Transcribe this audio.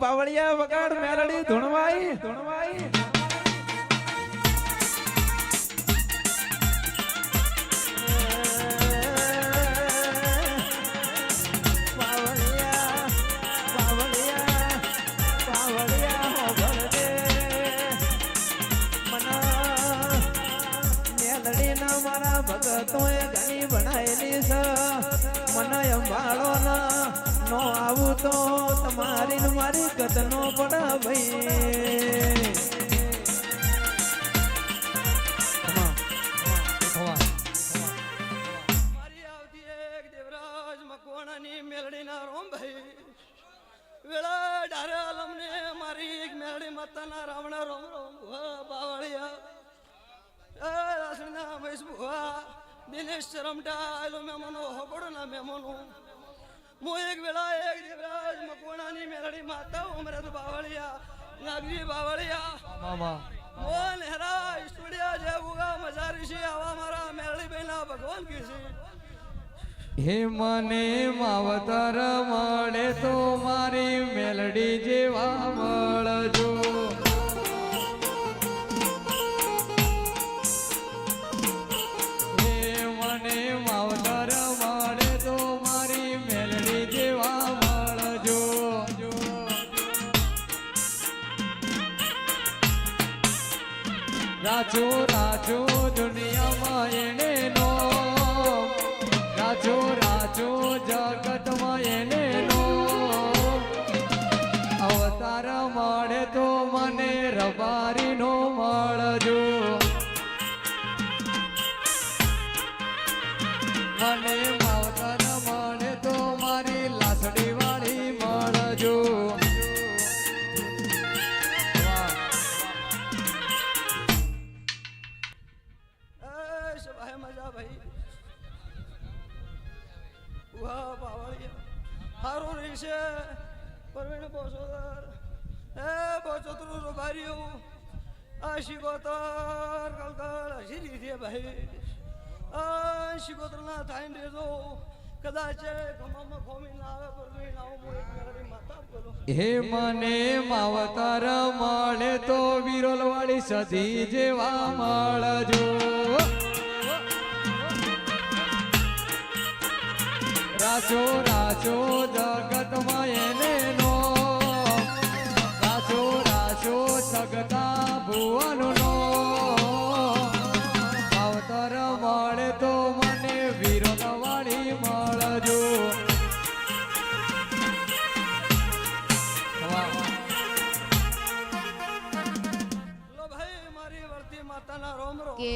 બાવળિયા વગાડ મેલડી ધૂણવાઈ ધૂણવાઈ. ભગતો ભગતોએ ઘણી બનાયેલી છે. મને અંબાળો નો આવું તો તમારી ને મારી ગત પડા ભાઈ મારી વેળા ડારે મારી એક મેલડી માતાના રોમ રોમ ભુવા બાવળિયા. એ દિનેશ ચરમટા આયલો મેમોનો હોકડોના મેમોનો. હું એક વેળા એક દેવરાજ મકવાણાની મેલડી માતા ઉમરત બાવળિયા નાગરી બાવળિયા. મામા. મોહન હેરા સ્ટુડિયા જે ઉગા મજારી છે આવા મારા મેલડી બેના ભગવાન કી છે હે મને માવતર રાજો રાજો, દુનિયામાં એને નો. રાજો રાજો, જગતમાં એને નો. અવતાર મળે તો મને રબારી નો મળજો. મજા ભાઈ. વાહ બાવળિયા હારું રહેશે પરવીણ બોસોદર. એ બોચોતરું રૂબારીઓ આ શિકોતર કલકલ હસી લીધી ભાઈ. આ શિકોતર ના થાય રેજો કદાચ ખમામાં ખોમી ના આવે પરવીણ આવું, હું માતા હે મને માવતર મળે તો વિરોલ વાળી સધી જેવા મળજો. રાજો રાજો જગતમાં એને નો. રાજો રાજો સગતા ભુવન નો માવતર મળે તો મને વિરોધવાળી મળજો. માતાના રોમ રોમ. કે